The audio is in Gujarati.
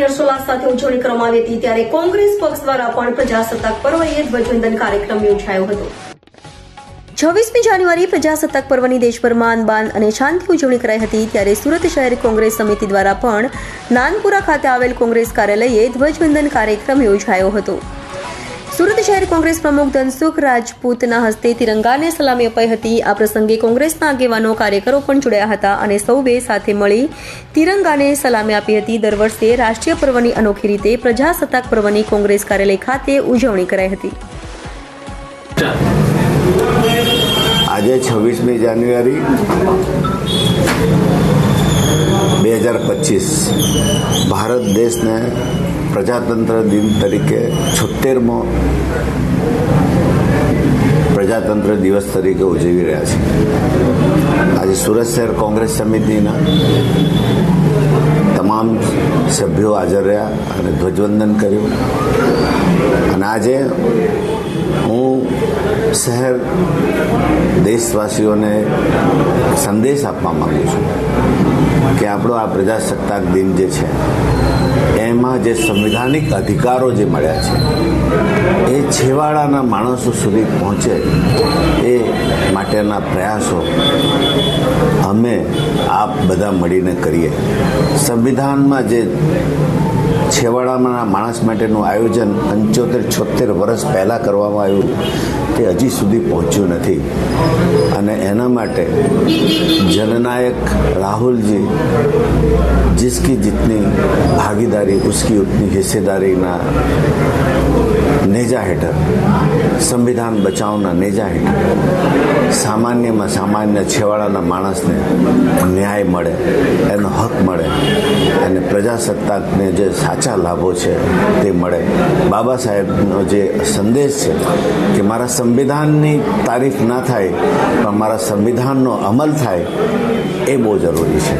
હર્ષોલ્લાસ સાથે ઉજવણી કરવામાં આવી હતી ત્યારે કોંગ્રેસ પક્ષ દ્વારા પણ પ્રજાસત્તાક પર્વએ ધ્વજવંદન કાર્યક્રમ યોજાયો હતો. છવ્વીસમી જાન્યુઆરી પ્રજાસત્તાક પર્વની દેશભરમાં અનબાન અને શાંતિ ઉજવણી કરાઈ હતી ત્યારે સુરત શહેર કોંગ્રેસ સમિતિ દ્વારા પણ નાનપુરા ખાતે આવેલ કોંગ્રેસ કાર્યાલયે ધ્વજવંદન કાર્યક્રમ યોજાયો હતો. સુરત શહેર કોંગ્રેસ પ્રમુખ ધનસુખ રાજપૂતના હસ્તે તિરંગાને સલામી અપાઈ હતી. આ પ્રસંગે કોંગ્રેસના આગેવાનો, કાર્યકરો પણ જોડાયા હતા અને સૌએ સાથે મળી તિરંગાને સલામી આપી હતી. દર વર્ષે રાષ્ટ્રીય પર્વની અનોખી રીતે પ્રજાસત્તાક પર્વની કોંગ્રેસ કાર્યાલય ખાતે ઉજવણી કરાઈ હતી. આજે છવ્વીસમી જાન્યુઆરી પચીસ. ભારત દેશને પ્રજાતંત્ર દિન તરીકે છોતેરમો પ્રજાતંત્ર દિવસ તરીકે ઉજવી રહ્યા છે. આજે સુરત શહેર કોંગ્રેસ સમિતિના તમામ સભ્યો હાજર રહ્યા અને ધ્વજવંદન કર્યું. અને આજે હું શહેર દેશવાસીઓને સંદેશ આપવા માગું છું. કે આપણો આ પ્રજાસત્તાક દિન જે છે, એમાં જે સંવિધાનિક અધિકારો જે મળ્યા છે, એ છેવાડાના માણસો સુધી પહોંચે એ માટેના પ્રયાસો અમે આપ બધા મળીને કરીએ. સંવિધાનમાં જે છેવાડામાં માણસ માટેનું આયોજન પંચોતેર, છોતેર વર્ષ પહેલાં કરવામાં આવ્યું. તે હજી સુધી પહોંચ્યું નથી. અને એના માટે જનનાયક રાહુલજી જીસકી જીતની ભાગીદારી, ઉસકી ઉતની હિસ્સેદારીના નેજા હેઠળ, સંવિધાન બચાવના નેજા હેઠળ સામાન્યમાં સામાન્ય છેવાડાના માણસને ન્યાય મળે, એનો હક મળે. અને પ્રજાસત્તાકને જે સાચા લાભો છે તે મળે. બાબા સાહેબનો જે સંદેશ છે કે મારા સંવિધાનની તારીફ ના થાય, પણ મારા સંવિધાનનો અમલ થાય, એ બહુ જરૂરી છે.